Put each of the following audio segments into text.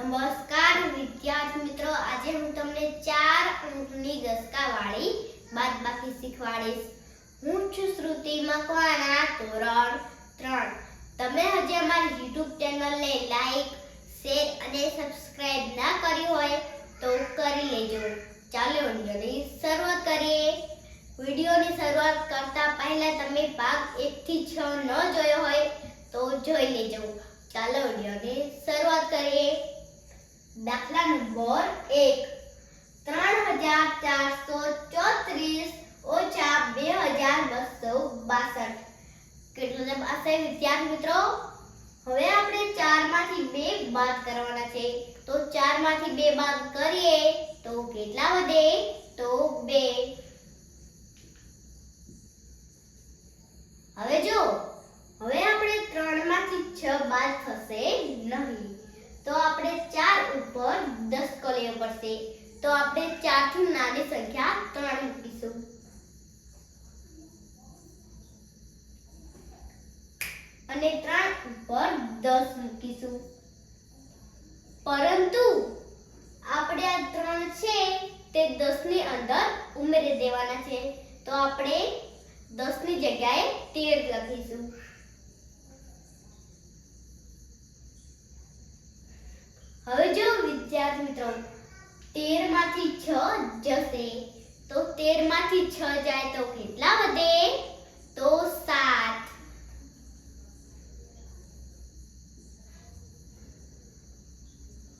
નમસ્કાર વિદ્યાર્થી મિત્રો, આજે હું તમને ચાર અંકની ગસકાવાળી બાદબાકી શીખવાડીશ. હું છું શ્રુતિ મકવાણા, ધોરણ ત્રણ. તમે હજી અમારી યુટ્યુબ ચેનલને લાઈક શેર અને સબસ્ક્રાઇબ ના કરી હોય તો કરી લેજો. ચાલો વિડીયોની શરૂઆત કરીએ. વિડીયોની શરૂઆત કરતા પહેલા તમે ભાગ 1 થી 6 ન જોયો હોય તો જોઈ લેજો. ચાલો વિડીયોની શરૂઆત કરીએ. દાખલા નંબર 1 3434 ઓછા 2262 કેટલું જવાબ આવશે વિદ્યાર્થી મિત્રો? હવે આપણે 4 માંથી 2 બાદ કરવાના છે. તો 4 માંથી 2 બાદ કરીએ તો કેટલા વધે? તો બે. હવે જો, હવે આપણે 3 માંથી 6 બાદ થશે નહીં તો આપણે ચાર ઉપર 10 કો પડશે. તો આપણે ચારથી નાની સંખ્યા ત્રણ મૂકીશું. અને ત્રણ ઉપર દસ મૂકીશું. પરંતુ આપણે આ ત્રણ છે તે 10 ની અંદર ઉમેરી દેવાના છે. તો આપણે 10 ની જગ્યાએ તેર લખીશું હવે જો વિદ્યાર્થી મિત્રો 13 માંથી 6 જશે. તો 13 માંથી 6 જાય તો કેટલા વધે? તો સાત.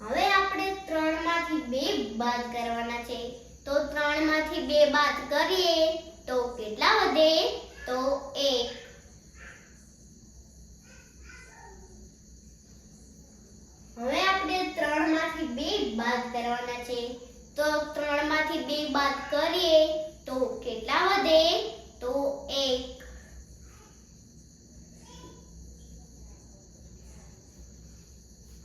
હવે આપણે 3 માંથી 2 બાદ કરવાના છે. તો ત્રણમાંથી બે બાદ કરીએ તો કેટલા વધે તો 1 હવે આપણે 3 માંથી 2 બાદ કરવાના છે તો 3 માંથી 2 બાદ કરીએ તો કેટલા વધે તો 1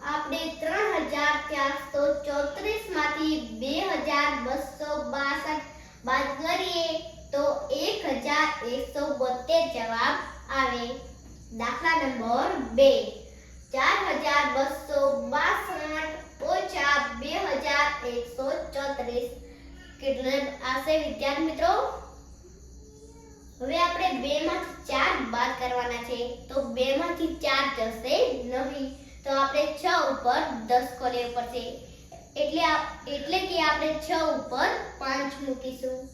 આપણે 3434 માંથી 2262 બાદ કરીએ તો 1172 જવાબ આવે દાખલા નંબર 2 4262 ઓછા 2134 કેટલું આવશે વિદ્યાર્થી મિત્રો હવે આપણે બે માંથી ચાર બાદ કરવાના છે. તો બે માંથી ચાર જશે નહીં. તો આપણે છ ઉપર 10 કો પડશે. એટલે એટલે કે આપણે છ ઉપર પાંચ મૂકીશું.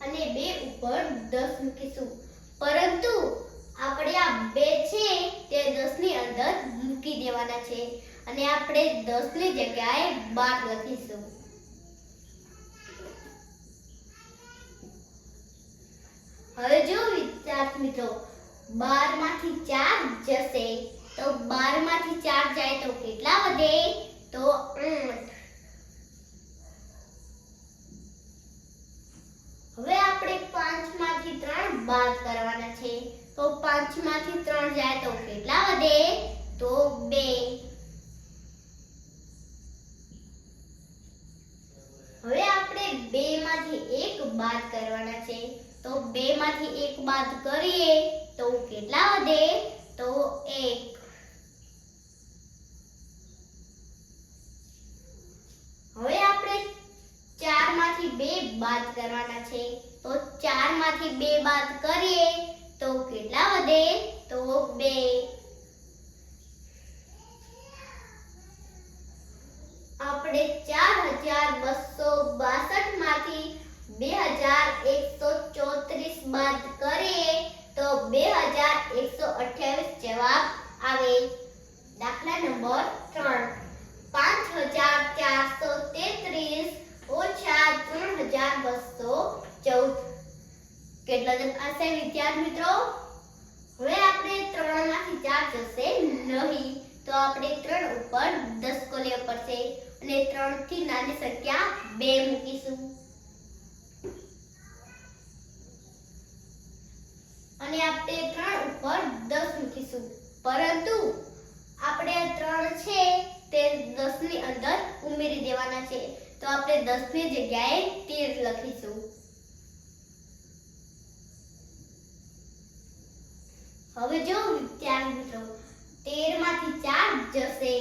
અને બે ઉપર દસ મૂકીશું. પરંતુ આપણે આ બે છે તે 10 ની અંદર મૂકી દેવાના છે. અને આપણે 10 ની જગ્યાએ બાર લખીશું. હવે જો વિદ્યાર્થી મિત્રો 12 માંથી 4 જશે, તો બારમાંથી ચાર જાય તો કેટલા વધે? તો 8 હવે આપણે પાંચમાંથી ત્રણ બાદ કરવાના છે. તો પાંચમાંથી ત્રણ જાય તો કેટલા વધે? તો 2 હવે આપણે 2 માંથી 1 બાદ કરવાના છે 2 માંથી એક બાદ કરીએ, તો કેટલા વધે? તો એક. હવે આપણે ચારમાંથી બે બાદ કરવાના છે. તો ચારમાંથી બે બાદ કરીએ, તો કેટલા વધે? તો 2 આપણે 4262 માંથી 2134 બાદ કરીએ તો 2128 જવાબ આવે દાખલા નંબર 3 5433 ઓછા 3214 કેટલો જવાબ આવશે વિદ્યાર્થી મિત્રો હવે આપણે 3 માંથી 4 જશે નહીં, તો આપણે ત્રણ ઉપર 10 કો લેવો પડશે અને 3 થી નાની સંખ્યા બે મૂકીશું. અને આપણે ત્રણ ઉપર દસ મૂકીશું. પરંતુ આપણે ત્રણ છે તે દસની અંદર ઉમેરી દેવાના છે. તો આપણે 10 ની જગ્યાએ તેર લખીશું. હવે જો વિદ્યાર્થી મિત્રો તેરમાંથી ચાર જશે.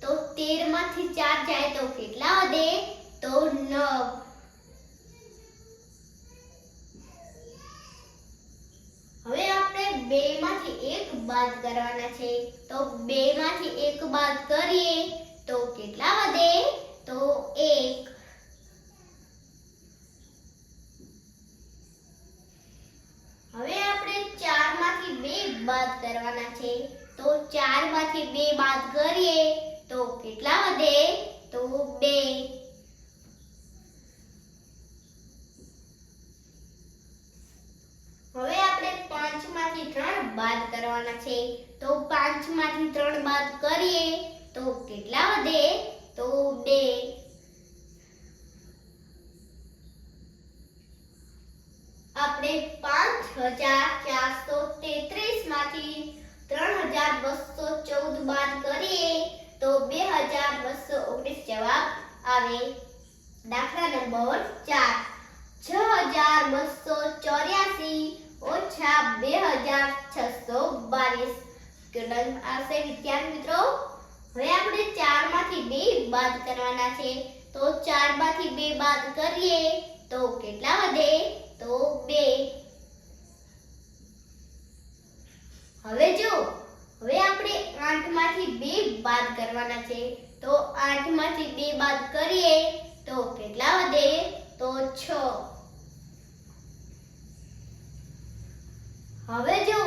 તો તેરમાંથી ચાર જાય તો કેટલા વધે? તો નવ. હવે આપણે બે માંથી એક બાદ કરવાના છે. તો બે માંથી એક બાદ કરીએ તો કેટલા વધે? તો એક હવે આપણે ચારમાંથી બે બાદ કરવાના છે તો માંથી બે બાદ કરીએ તો કેટલા વધે? તો બે. હવે આપણે પાંચમાંથી ત્રણ બાદ કરવાના છે. તો પાંચમાંથી ત્રણ બાદ કરીએ તો કેટલા વધે? તો બે. આપણે પાંચ હજાર ચારસો તેત્રીસમાંથી ત્રણ હજાર બસો ચૌદ બાદ કરીએ તો બે હજાર બસો ઓગણીસ જવાબ આવે. દાખલા નંબર ચાર. છ હજાર બસો ચોર્યાસી ઓછા બે હજાર છસો બાવીસ. કેટલા આવશે વિદ્યાર્થી મિત્રો. હવે આપણે ચારમાંથી બે બાદ કરવાના છે. તો ચારમાંથી બે બાદ કરીએ તો કેટલા વધે તો બે હવે જો હવે આપણે આઠમાંથી બે બાદ કરવાના છે તો આઠમાંથી બે બાદ કરીએ તો કેટલા વધે? તો છ. હવે જો,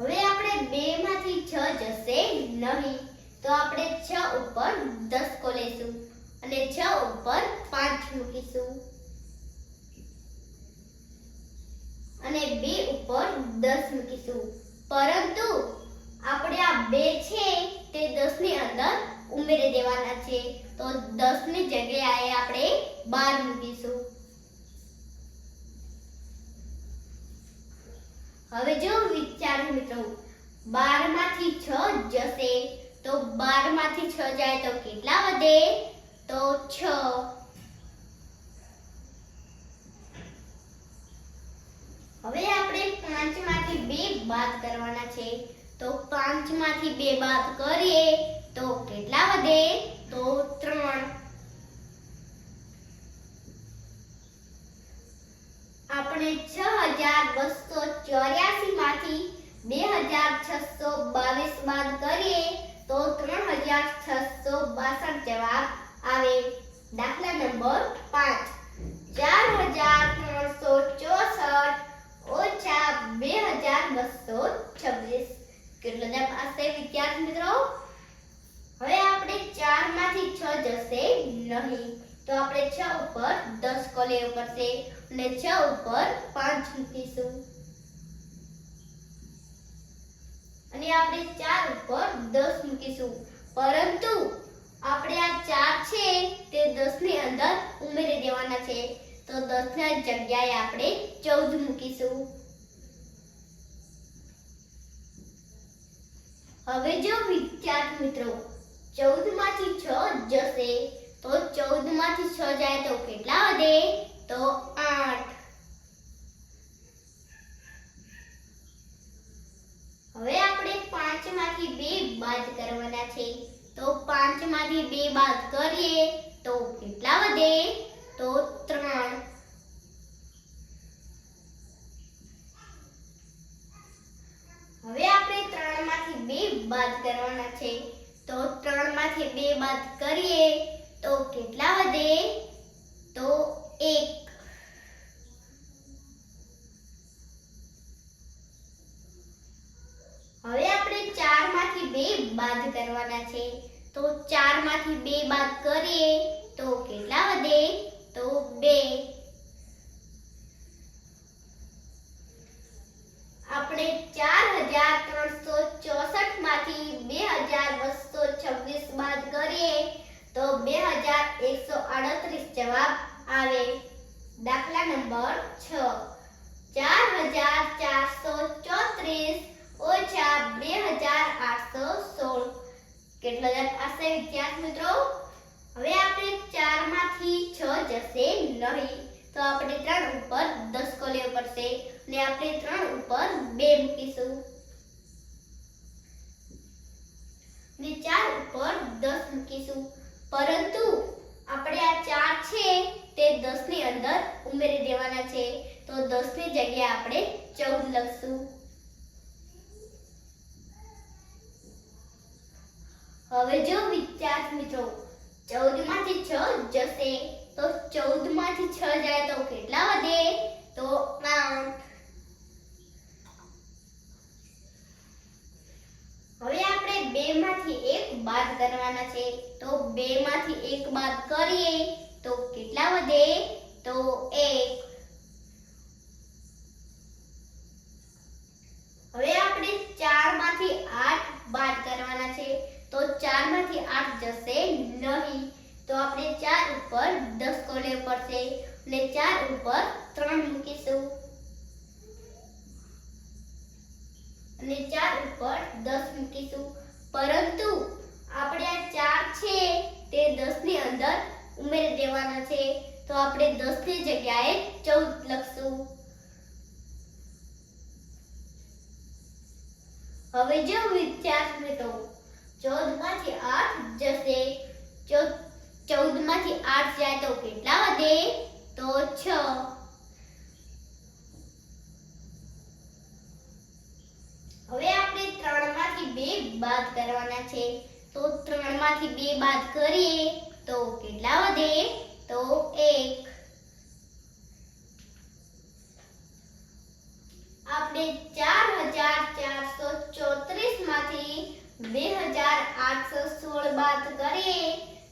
હવે આપણે બે માંથી છ જશે નહીં, તો આપણે છ ઉપર દસકો લેશું અને છ ઉપર પાંચ મૂકીશું. અને બે ઉપર દસ મૂકીશું. પરંતુ આપણે આ બે છે તે દસની અંદર ઉમેરી દેવાના છે, તો દસની જગ્યાએ આપણે બાર મૂકીશું. હવે જો વિચારો મિત્રો બારમાંથી છ જશે, તો બારમાંથી છ જાય તો કેટલા વધે? તો છ. હવે આપણે પાંચમાંથી બે બાદ કરવાના છે, તો પાંચમાંથી બે બાદ કરીએ, તો કેટલા વધે તો ત્રણ આપણે છ હજાર બસો ચોર્યાસી માંથી બે હજાર છસો બાવીસ બાદ કરીએ તો ત્રણ હજાર છસો બાસઠ જવાબ આવે. દાખલા નંબર પાંચ. ચાર હજાર ત્રણસો ચોસઠ ઓછા બે હજાર બસો છવ્વીસ. કેટલો જવાબ આવશે વિદ્યાર્થી મિત્રો? હવે આપણે ચારમાંથી છ જશે નહીં. તો આપણે છ ઉપર દસ કો લેવો પડશે. અને છ ઉપર પાંચ મૂકીશું. અને આપણે ચાર ઉપર દસ મૂકીશું. પરંતુ આપણે આ ચાર છે તે દસની અંદર ઉમેરી દેવાના છે. તો દસ ના જગ્યાએ આપણે ચૌદ મૂકીશું. હવે જો વિદ્યાર્થી મિત્રો ચૌદમાંથી છ જશે. તો ચૌદમાંથી છ જાય તો કેટલા વધે? તો આઠ હવે આપણે પાંચ માંથી બે બાદ કરવાના છે. તો પાંચમાંથી બે બાદ કરીએ તો કેટલા વધે? તો ત્રણ. હવે આપણે ત્રણમાંથી બે બાદ કરવાના છે. તો ત્રણમાંથી બે બાદ કરીએ તો કેટલા વધે? તો એક. હવે આપણે ચારમાંથી બે બાદ કરવાના છે. તો ચારમાંથી બે બાદ કરીએ તો કેટલા વધે? તો બે. આપણે ચાર હજાર ત્રણસો ચોસઠમાંથી બે હજાર બસો છવ્વીસ બાદ કરીએ તો બે હજાર એકસો આડત્રીસ જવાબ આવે. દાખલા નંબર છ. ચાર હજાર ચારસો ચોત્રીસ ઓછા બે હજાર આઠસો સોળ. કેટલો આવશે વિદ્યાર્થી મિત્રો? હવે આપણે ચારમાંથી છ જશે નહીં. તો આપણે ત્રણ ઉપર દસકો લેવો પડશે. અને આપણે ત્રણ ઉપર બે મૂકીશું. ને ચાર ઉપર દસ મૂકીશું. પરંતુ આપણે આ ચાર છે તે દસની અંદર ઉમેરી દેવાના છે. તો દસની જગ્યાએ આપણે ચૌદ લખશું. હવે જો વિદ્યાર્થી મિત્રો ચૌદમાંથી છ જશે, તો ચૌદમાંથી છ જાય તો કેટલા વધે? તો આઠ. હવે આપણે બે માંથી એક બાદ કરવાના છે. તો બે માંથી એક બાદ કરીએ, તો કેટલા વધે? તો એક. હવે આપણે ચારમાંથી આઠ બાદ કરવાના છે. તો ચારમાંથી આઠ જશે નહીં. તો આપણે ચાર ઉપર દસ કોલે પડશે. અને ચાર ઉપર ત્રણ મૂકીશું. અને ચાર ઉપર દસ મૂકીશું. પરંતુ આપણે આ ચાર છે તે દસની અંદર ઉમેરી દેવાના છે. તો આપણે દસની જગ્યાએ ચૌદ લખશું. હવે જો વિદ્યાર્થી મિત્રો ચૌદમાંથી આઠ જશે. ચૌદમાંથી આઠ જાય તો કેટલા વધે? તો છ. હવે આપણે ત્રણમાંથી બે બાદ કરવાના છે. તો ત્રણમાંથી બે બાદ કરીએ તો કેટલા વધે? તો એક. આપણે ચાર હજાર બે હજાર આઠસો સોળ બાદ કરીએ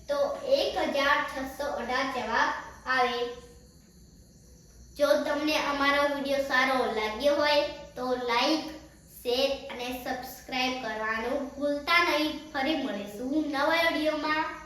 તો એક હજાર છસો અઢાર જવાબ આવે. જો તમને અમારો વીડિયો સારો લાગ્યો હોય તો લાઈક, શેર અને સબસ્ક્રાઇબ કરવાનું ભૂલતા નહીં. ફરી મળીશું નવા વિડીયોમાં.